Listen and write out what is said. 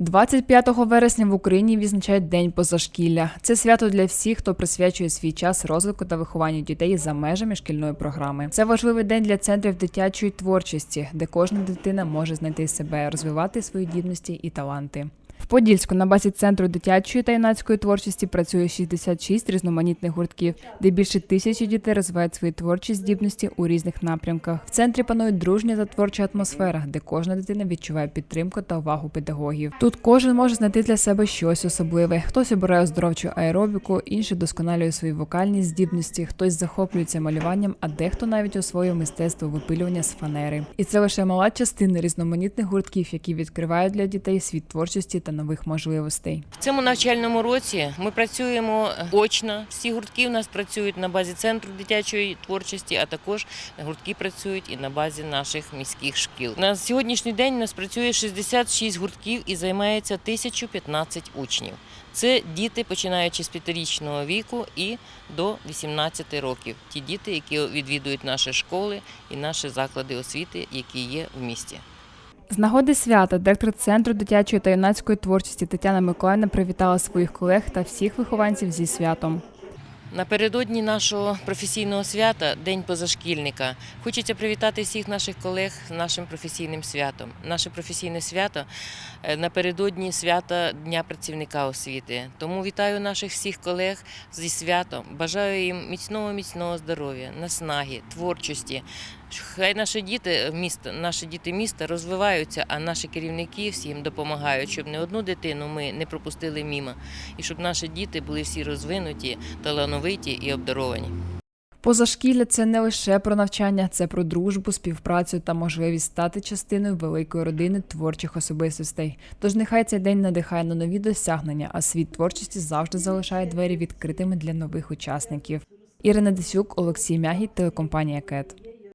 25 вересня в Україні відзначають День позашкілля. Це свято для всіх, хто присвячує свій час розвитку та вихованню дітей за межами шкільної програми. Це важливий день для центрів дитячої творчості, де кожна дитина може знайти себе, розвивати свої дібності і таланти. В Подільську на базі центру дитячої та юнацької творчості працює 66 різноманітних гуртків, де більше тисячі дітей розвивають свої творчі здібності у різних напрямках. В центрі панує дружня та творча атмосфера, де кожна дитина відчуває підтримку та увагу педагогів. Тут кожен може знайти для себе щось особливе. Хтось обирає оздоровчу аеробіку, інший досконалює свої вокальні здібності, хтось захоплюється малюванням, а дехто навіть освоює мистецтво випилювання з фанери. І це лише мала частина різноманітних гуртків, які відкривають для дітей світ творчості та нових можливостей. В цьому навчальному році ми працюємо очно. Всі гуртки у нас працюють на базі центру дитячої творчості, а також гуртки працюють і на базі наших міських шкіл. На сьогоднішній день у нас працює 66 гуртків і займається 1015 учнів. Це діти, починаючи з п'ятирічного віку і до 18 років. Ті діти, які відвідують наші школи і наші заклади освіти, які є в місті. З нагоди свята директор центру дитячої та юнацької творчості Тетяна Миколаївна привітала своїх колег та всіх вихованців зі святом. Напередодні нашого професійного свята День позашкільника. Хочеться привітати всіх наших колег з нашим професійним святом. Наше професійне свято е, напередодні свята Дня працівника освіти. Тому вітаю наших всіх колег зі святом. Бажаю їм міцного міцного здоров'я, наснаги, творчості. Хай наші діти міста, наші діти міста розвиваються, а наші керівники всім допомагають, щоб не одну дитину ми не пропустили мімо, і щоб наші діти були всі розвинуті, талановиті і обдаровані. Позашкілля це не лише про навчання, це про дружбу, співпрацю та можливість стати частиною великої родини творчих особистостей. Тож нехай цей день надихає на нові досягнення, а світ творчості завжди залишає двері відкритими для нових учасників. Ірина Десюк, Олексій Мягій, телекомпанія КЕТ.